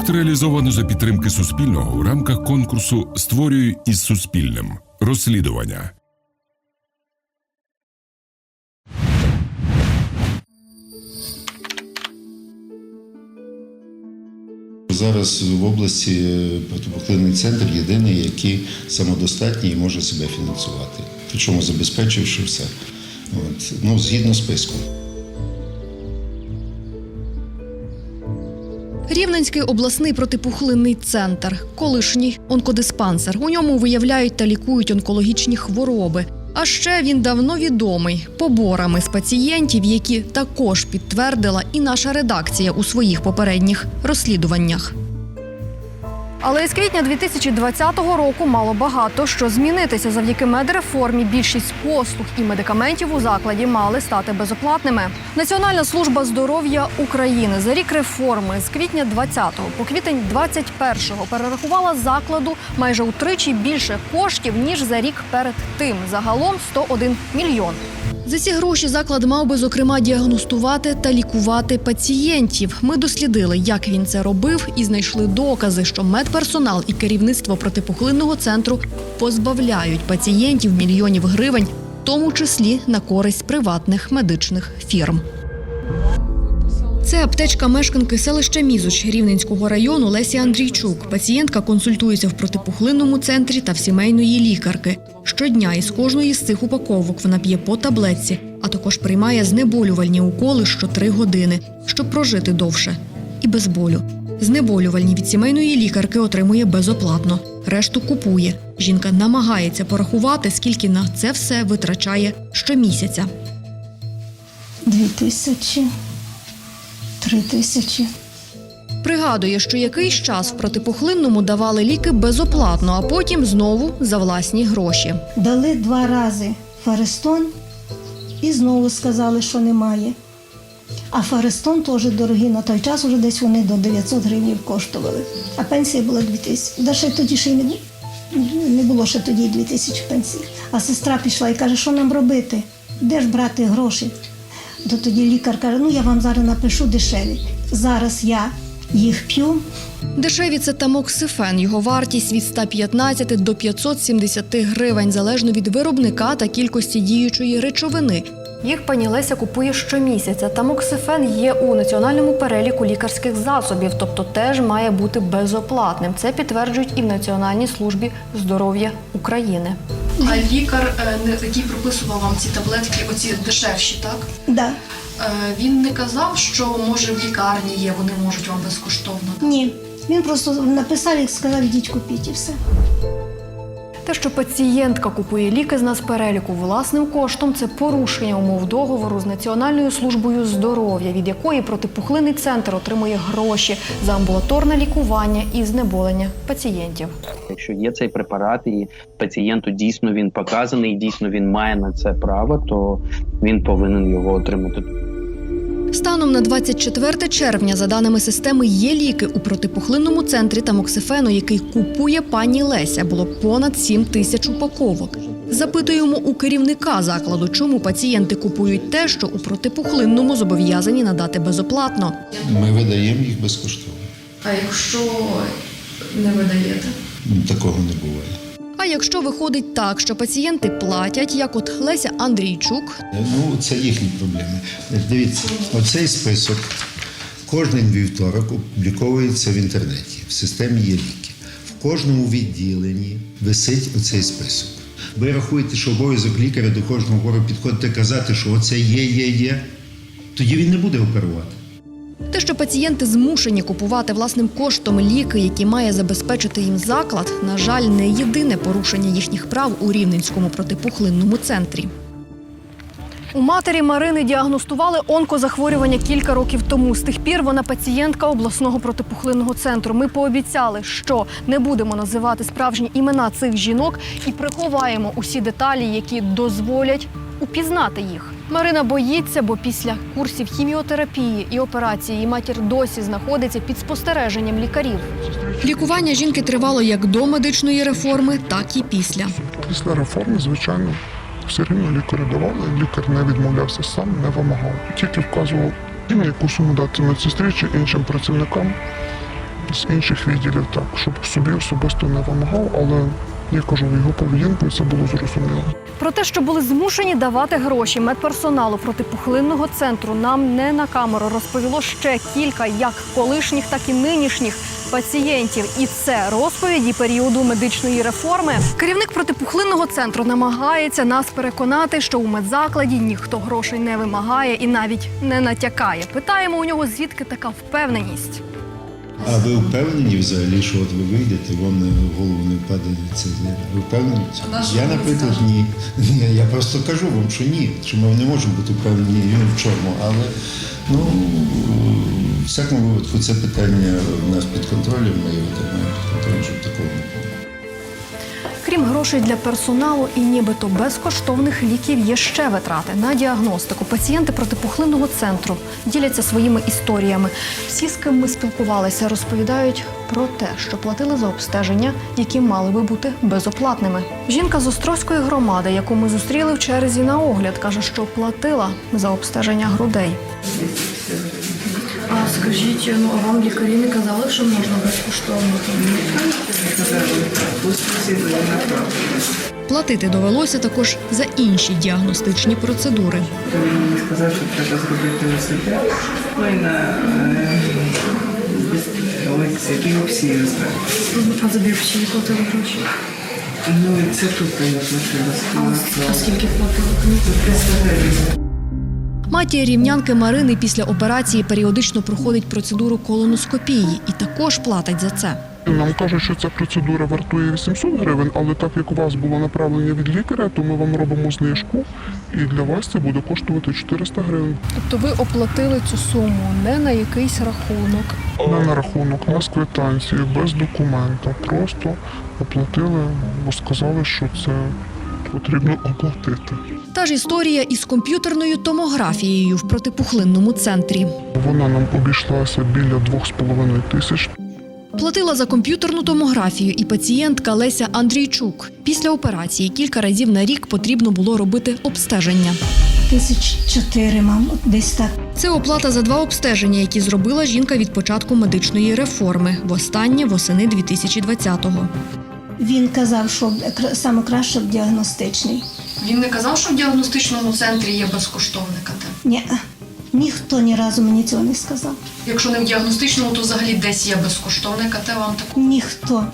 Проект реалізовано за підтримки Суспільного в рамках конкурсу Створюю із Суспільним розслідування. Зараз в області протипухлинний центр єдиний, який самодостатній і може себе фінансувати. Причому забезпечивши все. От. Ну, згідно списку. Рівненський обласний протипухлинний центр, колишній онкодиспансер. У ньому виявляють та лікують онкологічні хвороби. А ще він давно відомий поборами з пацієнтів, які також підтвердила і наша редакція у своїх попередніх розслідуваннях. Але з квітня 2020 року мало багато що змінитися. Завдяки медреформі більшість послуг і медикаментів у закладі мали стати безоплатними. Національна служба здоров'я України за рік реформи з квітня 20-го по квітень 21-го перерахувала закладу майже утричі більше коштів ніж за рік перед тим. Загалом 101 мільйон. За ці гроші заклад мав би зокрема діагностувати та лікувати пацієнтів. Ми дослідили, як він це робив, і знайшли докази, що медперсонал і керівництво протипухлинного центру позбавляють пацієнтів мільйонів гривень, в тому числі на користь приватних медичних фірм. Це аптечка мешканки селища Мізуч Рівненського району Лесі Андрійчук. Пацієнтка консультується в протипухлинному центрі та в сімейної лікарки. Щодня із кожної з цих упаковок вона п'є по таблетці, а також приймає знеболювальні уколи що три години, щоб прожити довше і без болю. Знеболювальні від сімейної лікарки отримує безоплатно. Решту купує. Жінка намагається порахувати, скільки на це все витрачає щомісяця. Дві тисячі, три тисячі. Пригадує, що якийсь час в протипухлинному давали ліки безоплатно, а потім знову за власні гроші. Дали два рази Фарестон і знову сказали, що немає. А Фарестон теж дорогий, на той час вже десь вони до 900 гривень коштували. А пенсія була 2000. Да ще тоді ще й не, не було ще тоді 2000 пенсій. А сестра пішла і каже, що нам робити? Де ж брати гроші? То тоді лікар каже, ну я вам зараз напишу дешеві. Зараз я їх п'ю, Дешеві це тамоксифен. Його вартість від 115 до 570 гривень, залежно від виробника та кількості діючої речовини. Їх пані Леся купує щомісяця. Тамоксифен є у національному переліку лікарських засобів, тобто теж має бути безоплатним. Це підтверджують і в Національній службі здоров'я України. А лікар, е, не- який прописував вам ці таблетки, оці дешевші, так? да. Е, Він не казав, що може в лікарні є, вони можуть вам безкоштовно. Ні. Він просто написав і сказав, ідіть купіть і все. Те, що пацієнтка купує ліки з нацпереліку власним коштом, це порушення умов договору з Національною службою здоров'я, від якої протипухлинний центр отримує гроші за амбулаторне лікування і знеболення пацієнтів. Якщо є цей препарат, і пацієнту дійсно він показаний, дійсно він має на це право, то він повинен його отримати. Станом на 24 червня, за даними системи, є ліки у протипухлинному центрі тамоксифену, який купує пані Леся. Було понад 7 тисяч упаковок. Запитуємо у керівника закладу, чому пацієнти купують те, що у протипухлинному зобов'язані надати безоплатно. Ми видаємо їх безкоштовно. А якщо не видаєте? Такого не буває. А якщо виходить так, що пацієнти платять, як от Леся Андрійчук, Ну, це їхні проблеми. Дивіться, оцей список кожен вівторок опубліковується в інтернеті. В системі є ліки. В кожному відділенні висить оцей список. Ви рахуєте, що обов'язок лікаря до кожного хворого підходити казати, що оце є, є, є. Тоді він не буде оперувати. Те, що пацієнти змушені купувати власним коштом ліки, які має забезпечити їм заклад, на жаль, не єдине порушення їхніх прав у Рівненському протипухлинному центрі. У матері Марини діагностували онкозахворювання кілька років тому. З тих пір вона пацієнтка обласного протипухлинного центру. Ми пообіцяли, що не будемо називати справжні імена цих жінок і приховаємо усі деталі, які дозволять упізнати їх. Марина боїться, бо після курсів хіміотерапії і операції її матір досі знаходиться під спостереженням лікарів. Лікування жінки тривало як до медичної реформи, так і після. Після реформи, звичайно, все рівно лікарю давали, лікар не відмовлявся сам, не вимагав. Тільки вказував, яку суму дати медсестрі чи іншим працівникам. з інших відділів так, щоб собі особисто не вимагав, але я кажу, його поведінкою це було зрозуміло. Про те, що були змушені давати гроші медперсоналу протипухлинного центру, нам не на камеру розповіло ще кілька як колишніх, так і нинішніх пацієнтів. І це розповіді періоду медичної реформи. Керівник протипухлинного центру намагається нас переконати, що у медзакладі ніхто грошей не вимагає і навіть не натякає. Питаємо у нього, звідки така впевненість. А ви впевнені взагалі, що от ви вийдете, вам в голову не впаде це? Ви впевнені? в цьому? Я, наприклад, ні. Ні, Я просто кажу вам, що ні, що ми не можемо бути впевнені ні в чому. Але ну, в всякому випадку це питання у нас під контролем, ми його тримаємо під контролем, щоб такого не було. Крім грошей для персоналу і нібито безкоштовних ліків є ще витрати на діагностику. Пацієнти протипухлинного центру діляться своїми історіями. Всі, з ким ми спілкувалися, розповідають про те, що платили за обстеження, які мали би бути безоплатними. Жінка з Острозької громади, яку ми зустріли в черзі на огляд, каже, що платила за обстеження грудей. А скажіть, ну а вам лікарі не казали, що можна безкоштовно? Платити довелося також за інші діагностичні процедури. Він мені сказав, що треба зробити ОСТ, ну і на е, розбирають. А за біопсії платили гроші? Ну і це тут я платила А скільки платили? 300 гривень. Матір рівнянки Марини після операції періодично проходить процедуру колоноскопії і також платить за це. Нам кажуть, що ця процедура вартує 800 гривень, але так як у вас було направлення від лікаря, то ми вам робимо знижку, і для вас це буде коштувати 400 гривень. Тобто ви оплатили цю суму не на якийсь рахунок. Не на рахунок, з квитанції, без документа. Просто оплатили, бо сказали, що це потрібно оплатити. Та ж історія із комп'ютерною томографією в протипухлинному центрі. Вона нам обійшлася біля 2,5 тисяч. Платила за комп'ютерну томографію і пацієнтка Леся Андрійчук. Після операції кілька разів на рік потрібно було робити обстеження. Тисяч чотири, мам, десь так. Це оплата за два обстеження, які зробила жінка від початку медичної реформи. Востаннє восени 2020-го. Він казав, що кра- саме краще в діагностичний. Він не казав, що в діагностичному центрі є безкоштовне КТ. Ні, ніхто ні разу мені цього не сказав. Якщо не в діагностичному, то взагалі десь є безкоштовне КТ вам так. Ніхто.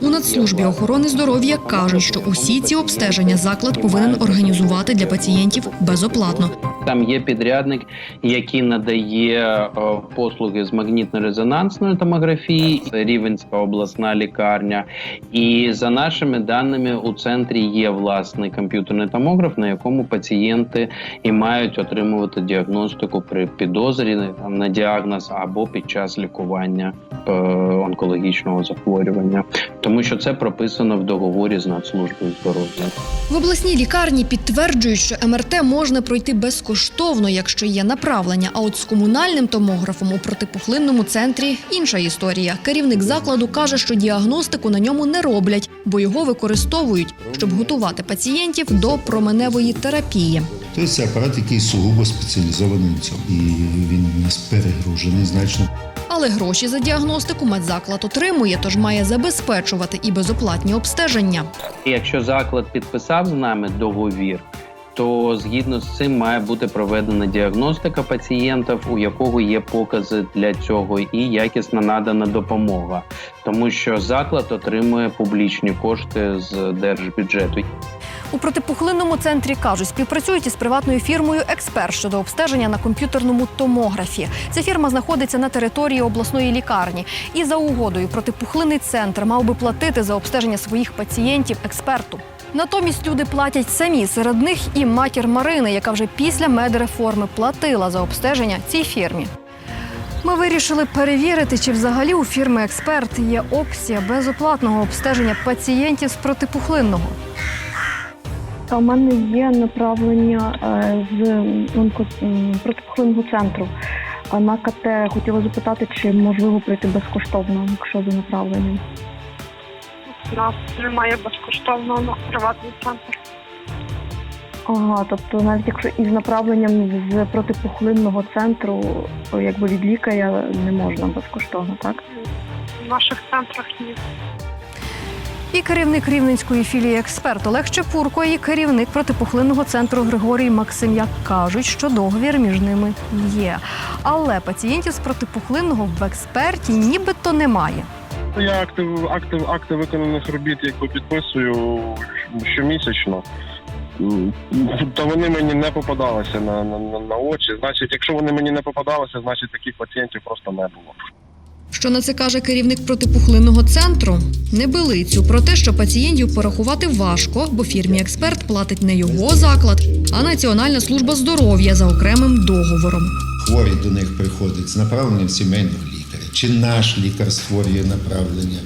У Нацслужбі охорони здоров'я кажуть, що усі ці обстеження заклад повинен організувати для пацієнтів безоплатно. Там є підрядник, який надає е, послуги з магнітно-резонансної томографії, це Рівенська обласна лікарня. І за нашими даними, у центрі є власний комп'ютерний томограф, на якому пацієнти і мають отримувати діагностику при підозрі на діагноз або під час лікування е, онкологічного захворювання, тому що це прописано в договорі з Нацслужбою здоров'я. В обласній лікарні підтверджують, що МРТ можна пройти безкоштовно, якщо є направлення. А от з комунальним томографом у протипухлинному центрі інша історія. Керівник закладу каже, що діагностику на ньому не роблять, бо його використовують, щоб готувати пацієнтів до променевої терапії. Тобто це апарат, який сугубо спеціалізований на цьому. І він у нас перегружений значно. Але гроші за діагностику медзаклад отримує, тож має забезпечувати і безоплатні обстеження. Якщо заклад підписав з нами договір, то згідно з цим має бути проведена діагностика пацієнтів, у якого є покази для цього, і якісна надана допомога, тому що заклад отримує публічні кошти з держбюджету. У протипухлинному центрі кажуть, співпрацюють із приватною фірмою Експерт щодо обстеження на комп'ютерному томографі. Ця фірма знаходиться на території обласної лікарні. І за угодою протипухлинний центр мав би платити за обстеження своїх пацієнтів експерту. Натомість люди платять самі. Серед них і матір Марини, яка вже після медреформи платила за обстеження цій фірмі. Ми вирішили перевірити, чи взагалі у фірми Експерт є опція безоплатного обстеження пацієнтів з протипухлинного. У мене є направлення е, з онко- протипухлинного центру. А на КТ хотіла запитати, чи можливо пройти безкоштовно, якщо за направленням. У нас немає безкоштовного на приватний центр. Ага, тобто навіть якщо із направленням з протипухлинного центру, якби від лікаря не можна безкоштовно, так? В наших центрах ні. І керівник рівненської філії експерт Олег Чепурко, і керівник протипухлинного центру Григорій Максим'як кажуть, що договір між ними є. Але пацієнтів з протипухлинного в експерті нібито немає. Я актив, актив, акти виконаних робіт якби підписую щомісячно. Та вони мені не попадалися на, на, на- на очі. Значить, якщо вони мені не попадалися, значить таких пацієнтів просто не було. Що на це каже керівник протипухлинного центру? Небилицю про те, що пацієнтів порахувати важко, бо фірмі експерт платить не його заклад, а Національна служба здоров'я за окремим договором. Хворий до них приходить з направленням сімейного чи наш лікар створює направлення,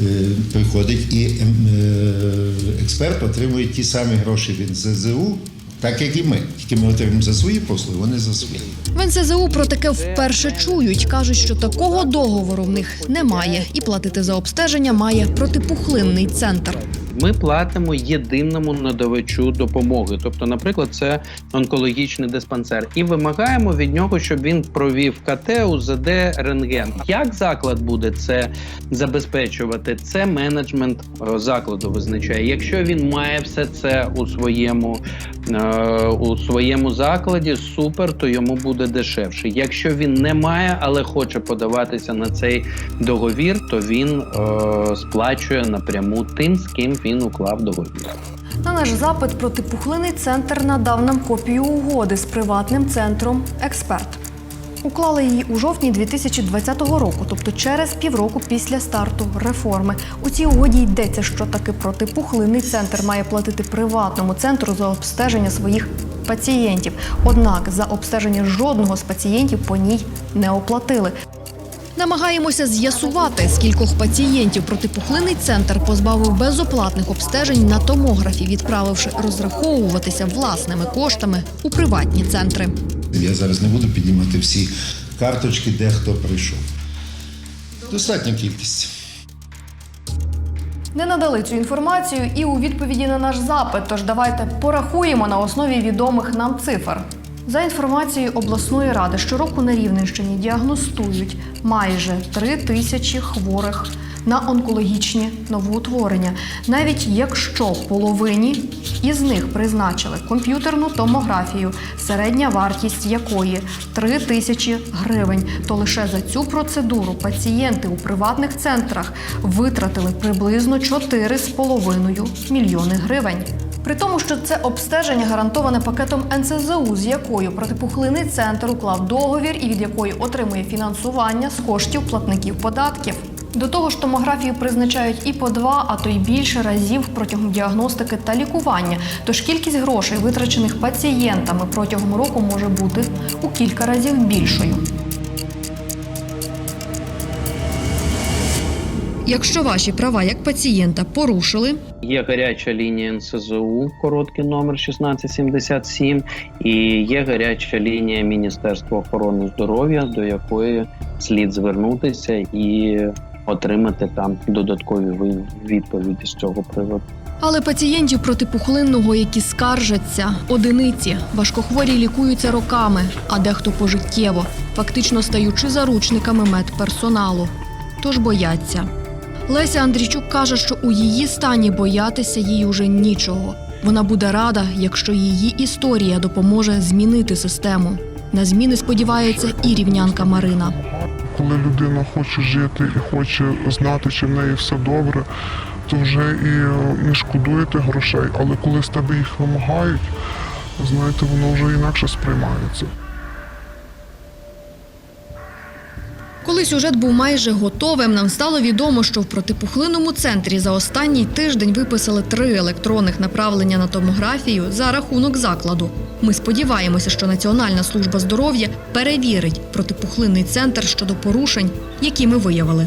е, приходить і ем, е, експерт отримує ті самі гроші від ЗЗУ, так як і ми. Тільки ми отримуємо за свої послуги, вони за свої. В НСЗУ про таке вперше чують. кажуть, що такого договору в них немає, і платити за обстеження має протипухлинний центр. Ми платимо єдиному надавачу допомоги. Тобто, наприклад, це онкологічний диспансер, і вимагаємо від нього, щоб він провів КТ, УЗД, рентген. Як заклад буде це забезпечувати? Це менеджмент е, закладу визначає. Якщо він має все це у своєму е, у своєму закладі, супер, то йому буде дешевше. Якщо він не має, але хоче подаватися на цей договір, то він е, сплачує напряму тим, з ким він уклав договір. На наш запит протипухлинний центр надав нам копію угоди з приватним центром Експерт. Уклали її у жовтні 2020 року, тобто через півроку після старту реформи. У цій угоді йдеться, що таки протипухлинний центр має платити приватному центру за обстеження своїх пацієнтів. Однак за обстеження жодного з пацієнтів по ній не оплатили. Намагаємося з'ясувати, скількох пацієнтів протипухлинний центр позбавив безоплатних обстежень на томографі, відправивши розраховуватися власними коштами у приватні центри. Я зараз не буду піднімати всі карточки, де хто прийшов. Достатня кількість. Не надали цю інформацію і у відповіді на наш запит. Тож давайте порахуємо на основі відомих нам цифр. За інформацією обласної ради, щороку на Рівненщині діагностують майже три тисячі хворих на онкологічні новоутворення, навіть якщо половині із них призначили комп'ютерну томографію, середня вартість якої 3 тисячі гривень, то лише за цю процедуру пацієнти у приватних центрах витратили приблизно 4,5 мільйони гривень. При тому, що це обстеження гарантоване пакетом НСЗУ, з якою протипухлинний центр уклав договір і від якої отримує фінансування з коштів платників податків. До того ж, томографію призначають і по два, а то й більше разів протягом діагностики та лікування. Тож кількість грошей, витрачених пацієнтами протягом року, може бути у кілька разів більшою. Якщо ваші права як пацієнта порушили, Є гаряча лінія НСЗУ, короткий номер 1677, і є гаряча лінія Міністерства охорони здоров'я, до якої слід звернутися і отримати там додаткові відповіді з цього приводу. Але пацієнтів протипухлинного, які скаржаться, одиниці, важкохворі лікуються роками, а дехто пожиттєво, фактично стаючи заручниками медперсоналу. Тож бояться. Леся Андрійчук каже, що у її стані боятися їй уже нічого. Вона буде рада, якщо її історія допоможе змінити систему. На зміни сподівається і рівнянка Марина. Коли людина хоче жити і хоче знати, чи в неї все добре, то вже і е, не шкодуєте грошей, але коли з тебе їх вимагають, знаєте, воно вже інакше сприймається. Коли сюжет був майже готовим, нам стало відомо, що в протипухлинному центрі за останній тиждень виписали три електронних направлення на томографію за рахунок закладу. Ми сподіваємося, що Національна служба здоров'я перевірить протипухлинний центр щодо порушень, які ми виявили.